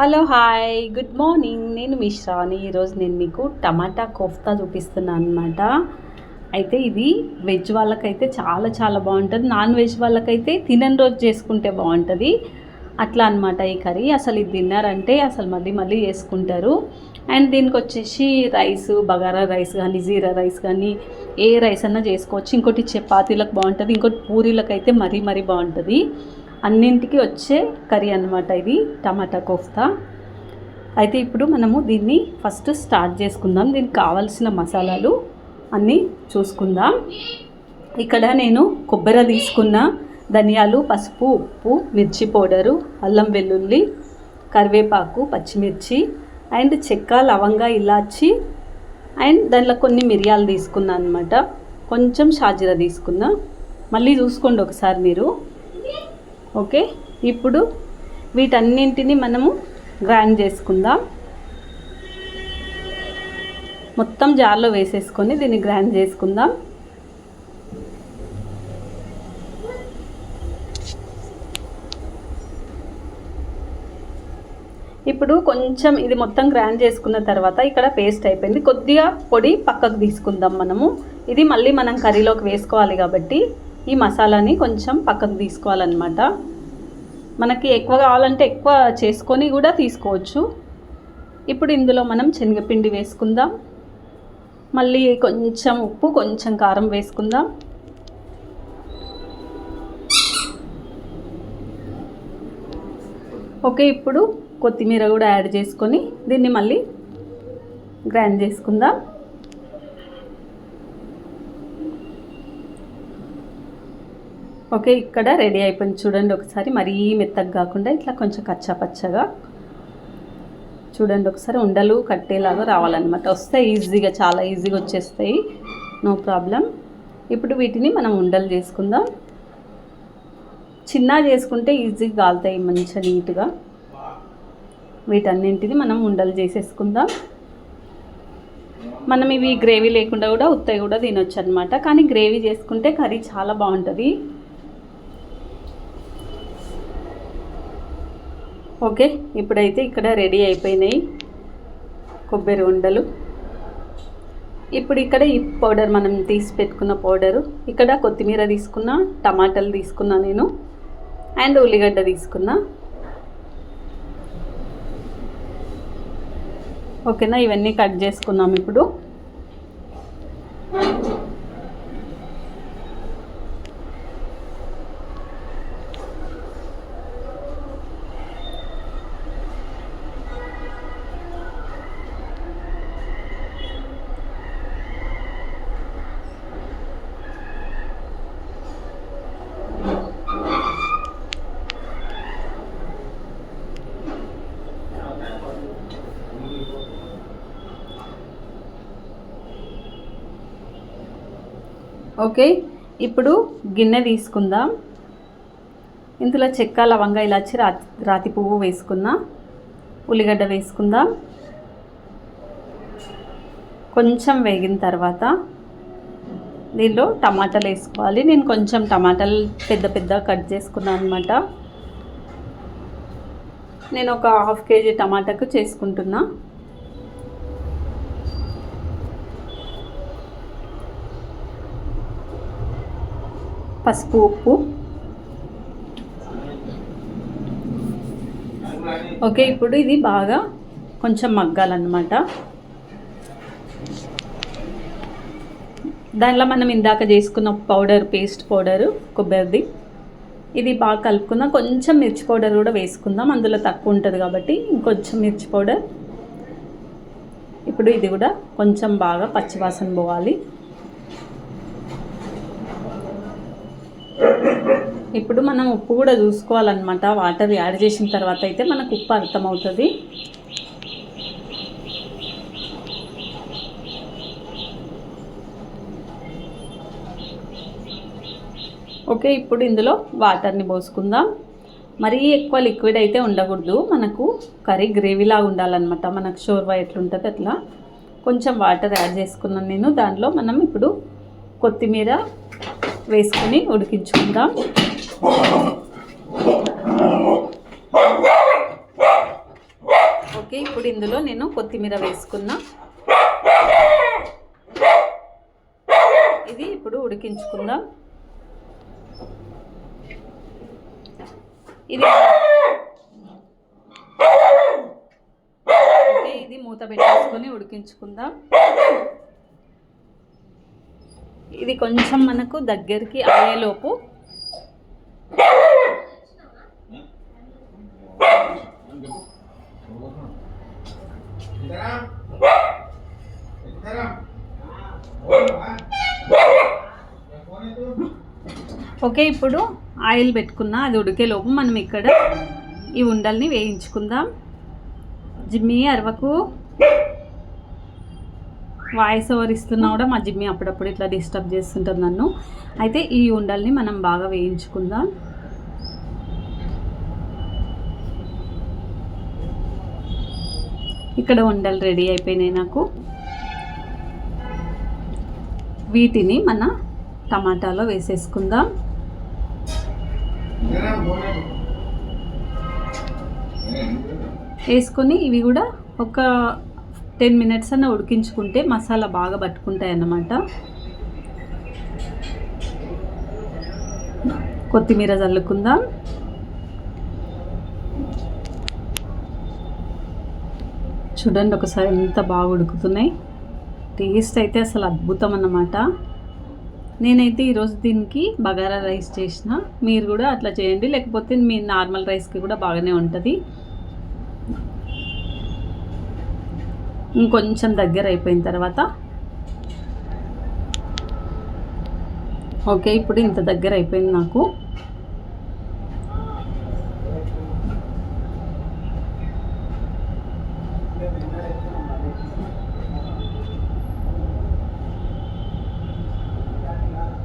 Hello hi. Good morning. నేను మిశ్రాని ఈరోజు నేను మీకు టమాటా కోఫ్తా చూపిస్తున్నాను అనమాట అయితే ఇది వెజ్ వాళ్ళకైతే చాలా చాలా బాగుంటుంది. నాన్ వెజ్ వాళ్ళకైతే తినని రోజు చేసుకుంటే బాగుంటుంది. అట్లా అనమాట ఈ కర్రీ. అసలు ఇది తిన్నారంటే అసలు మళ్ళీ మళ్ళీ చేసుకుంటారు. అండ్ దీనికి వచ్చేసి రైస్ బగారా రైస్ కానీ జీరా రైస్ కానీ ఏ రైస్ అన్నా చేసుకోవచ్చు. ఇంకోటి చపాతీలకు బాగుంటుంది. ఇంకోటి పూరీలకు అయితే మరీ మరీ బాగుంటుంది. అన్నింటికి వచ్చే కర్రీ అనమాట ఇది టమాటా కోఫ్తా. అయితే ఇప్పుడు మనము దీన్ని ఫస్ట్ స్టార్ట్ చేసుకుందాం. దీనికి కావాల్సిన మసాలాలు అన్నీ చూసుకుందాం. ఇక్కడ నేను కొబ్బరి తీసుకున్న ధనియాలు పసుపు ఉప్పు మిర్చి పౌడరు అల్లం వెల్లుల్లి కరివేపాకు పచ్చిమిర్చి అండ్ చెక్క లవంగా ఇలాచి అండ్ దాంట్లో కొన్ని మిరియాలు తీసుకున్నా అనమాట కొంచెం షాజీరా తీసుకున్నా. మళ్ళీ చూసుకోండి ఒకసారి మీరు. ఓకే? ఇప్పుడు వీటన్నింటిని మనము గ్రైండ్ చేసుకుందాం. మొత్తం జార్లో వేసేసుకొని దీన్ని గ్రైండ్ చేసుకుందాం. ఇప్పుడు కొంచెం ఇది మొత్తం గ్రైండ్ చేసుకున్న తర్వాత ఇక్కడ పేస్ట్ అయిపోయింది. కొద్దిగా పొడి పక్కకు తీసుకుందాం మనము. ఇది మళ్ళీ మనం కర్రీలోకి వేసుకోవాలి కాబట్టి. ఈ మసాలాని కొంచెం పక్కకు తీసుకోవాలన్నమాట. మనకి ఎక్కువ కావాలంటే ఎక్కువ చేసుకొని కూడా తీసుకోవచ్చు. ఇప్పుడు ఇందులో మనం శనగపిండి వేసుకుందాం. మళ్ళీ కొంచెం ఉప్పు కొంచెం కారం వేసుకుందాం. ఓకే ఇప్పుడు కొత్తిమీర కూడా యాడ్ చేసుకొని దీన్ని మళ్ళీ గ్రైండ్ చేసుకుందాం. ఓకే ఇక్కడ రెడీ అయిపోయింది చూడండి ఒకసారి. మరీ మెత్తగా కాకుండా ఇట్లా కొంచెం కచ్చా పచ్చగా చూడండి ఒకసారి. ఉండలు కట్టేలాగా రావాలన్నమాట. వస్తే ఈజీగా చాలా ఈజీగా వచ్చేస్తాయి. No problem. ఇప్పుడు వీటిని మనం ఉండలు చేసుకుందాం. చిన్న చేసుకుంటే ఈజీగా కాలుతాయి మంచిగా నీట్గా. వీటన్నింటిని మనం ఉండలు చేసేసుకుందాం. మనం ఇవి గ్రేవీ లేకుండా కూడా ఉత్తాయి కూడా తినొచ్చు అనమాట కానీ గ్రేవీ చేసుకుంటే కర్రీ చాలా బాగుంటుంది. ఓకే ఇప్పుడైతే ఇక్కడ రెడీ అయిపోయినాయి కొబ్బరి ఉండలు. ఇప్పుడు ఇక్కడ ఈ పౌడర్ మనం తీసి పెట్టుకున్న పౌడరు ఇక్కడ కొత్తిమీర తీసుకున్న టమాటాలు తీసుకున్నా నేను అండ్ ఉల్లిగడ్డ తీసుకున్నా. ఓకేనా ఇవన్నీ కట్ చేసుకున్నాం ఇప్పుడు. ఓకే ఇప్పుడు గిన్నె తీసుకుందాం. ఇందులో చెక్క లవంగా ఇలాచి రాతి రాతి పువ్వు వేసుకుందాం ఉల్లిగడ్డ వేసుకుందాం. కొంచెం వేగిన తర్వాత దీనిలో టమాటాలు వేసుకోవాలి. నేను కొంచెం టమాటాలు పెద్ద పెద్ద కట్ చేసుకున్నాను అనమాట నేను ఒక హాఫ్ కేజీ టమాటాకు చేసుకుంటున్నా. పసుపు ఉప్పు. ఓకే ఇప్పుడు ఇది బాగా కొంచెం మగ్గాలన్నమాట. దానిలో మనం ఇందాక చేసుకున్న పౌడర్ పేస్ట్ పౌడరు కొబ్బరిది. ఇది బాగా కలుపుకుందాం కొంచెం మిర్చి పౌడర్ కూడా వేసుకుందాం. అందులో తక్కువ ఉంటుంది కాబట్టి ఇంకొంచెం మిర్చి పౌడర్. ఇప్పుడు ఇది కూడా కొంచెం బాగా పచ్చివాసన పోవాలి. ఇప్పుడు మనం ఉప్పు కూడా చూసుకోవాలన్నమాట. వాటర్ యాడ్ చేసిన తర్వాత అయితే మనకు ఉప్పు అర్థమవుతుంది. ఓకే ఇప్పుడు ఇందులో వాటర్ని పోసుకుందాం. మరీ ఎక్కువ లిక్విడ్ అయితే ఉండకూడదు. మనకు కర్రీ గ్రేవీలా ఉండాలన్నమాట. మనకు షోర్వా ఎట్లుంటుంది అట్లా. కొంచెం వాటర్ యాడ్ చేసుకున్నాను నేను. దాంట్లో మనం ఇప్పుడు కొత్తిమీర వేసుకొని ఉడికించుకుందాం. ఓకే ఇప్పుడు ఇందులో నేను కొత్తిమీర వేసుకున్నా. ఇది ఇప్పుడు ఉడికించుకుందాం. ఇది ఇది మూత పెట్టేసుకొని ఉడికించుకుందాం. ఇది కొంచెం మనకు దగ్గరికి అయ్యేలోపు ఓకే ఇప్పుడు ఆయిల్ పెట్టుకున్నా అది ఉడికే లోపు మనం ఇక్కడ ఈ ఉండల్ని వేయించుకుందాం. జిమ్మి అరవకు. వాయిస్ ఓవర్ ఇస్తున్నా కూడా మా జిమ్మి అప్పుడప్పుడు ఇట్లా డిస్టర్బ్ చేస్తుంటుంది నన్ను. అయితే ఈ ఉండల్ని మనం బాగా వేయించుకుందాం. ఇక్కడ ఉండలు రెడీ అయిపోయినాయి నాకు. వీటిని మన టమాటాలో వేసేసుకుందాం. వేసుకొని ఇవి కూడా ఒక టెన్ మినిట్స్ అన్న ఉడికించుకుంటే మసాలా బాగా పట్టుకుంటాయి అన్నమాట కొత్తిమీర చల్లుకుందాం చూడండి ఒకసారి ఎంత బాగా ఉడుకుతున్నాయి. టేస్ట్ అయితే అసలు అద్భుతం అన్నమాట. నేనైతే ఈరోజు దీనికి బగారా రైస్ చేసిన. మీరు కూడా అట్లా చేయండి. లేకపోతే మీ నార్మల్ రైస్కి కూడా బాగానే ఉంటుంది. ఇంకొంచెం దగ్గర అయిపోయిన తర్వాత ఓకే ఇప్పుడు ఇంత దగ్గర అయిపోయింది నాకు.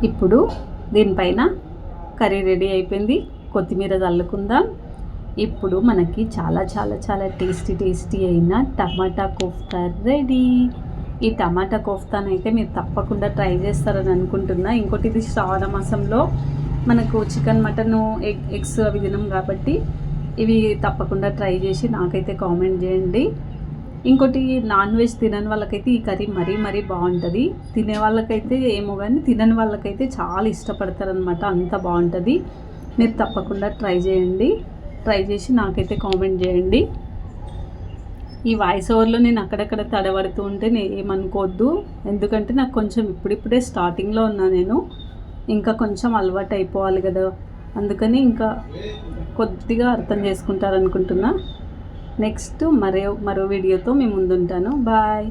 ఇప్పుడు దీనిపైన కర్రీ రెడీ అయిపోయింది. కొత్తిమీర చల్లుకుందాం. ఇప్పుడు మనకి చాలా చాలా చాలా టేస్టీ టేస్టీ అయిన టమాటా కోఫ్తా రెడీ ఈ టమాటా కోఫ్తానైతే మీరు తప్పకుండా ట్రై చేస్తారని అనుకుంటున్నా. ఇంకోటి ఇది శ్రావణ మాసంలో మనకు చికెన్ మటన్ ఎగ్ ఎగ్స్ అవి తినం కాబట్టి ఇవి తప్పకుండా ట్రై చేసి నాకైతే కామెంట్ చేయండి. ఇంకోటి నాన్ వెజ్ తినని వాళ్ళకైతే ఈ కర్రీ మరీ మరీ బాగుంటుంది. తినే వాళ్ళకైతే ఏమో కానీ తినని వాళ్ళకైతే చాలా ఇష్టపడతారనమాట అంత బాగుంటుంది. మీరు తప్పకుండా ట్రై చేయండి. ట్రై చేసి నాకైతే కామెంట్ చేయండి. ఈ వాయిస్ ఓవర్లో నేను అక్కడక్కడ తడబడుతూ ఉంటే నేను ఏమనుకోవద్దు. ఎందుకంటే నాకు కొంచెం ఇప్పుడిప్పుడే స్టార్టింగ్లో ఉన్నా నేను. ఇంకా కొంచెం అలవాటు అయిపోవాలి కదా. అందుకని ఇంకా కొద్దిగా అర్థం చేసుకుంటారనుకుంటున్నా. నెక్స్ట్ మరో మరో వీడియోతో మీ ముందుంటాను. బాయ్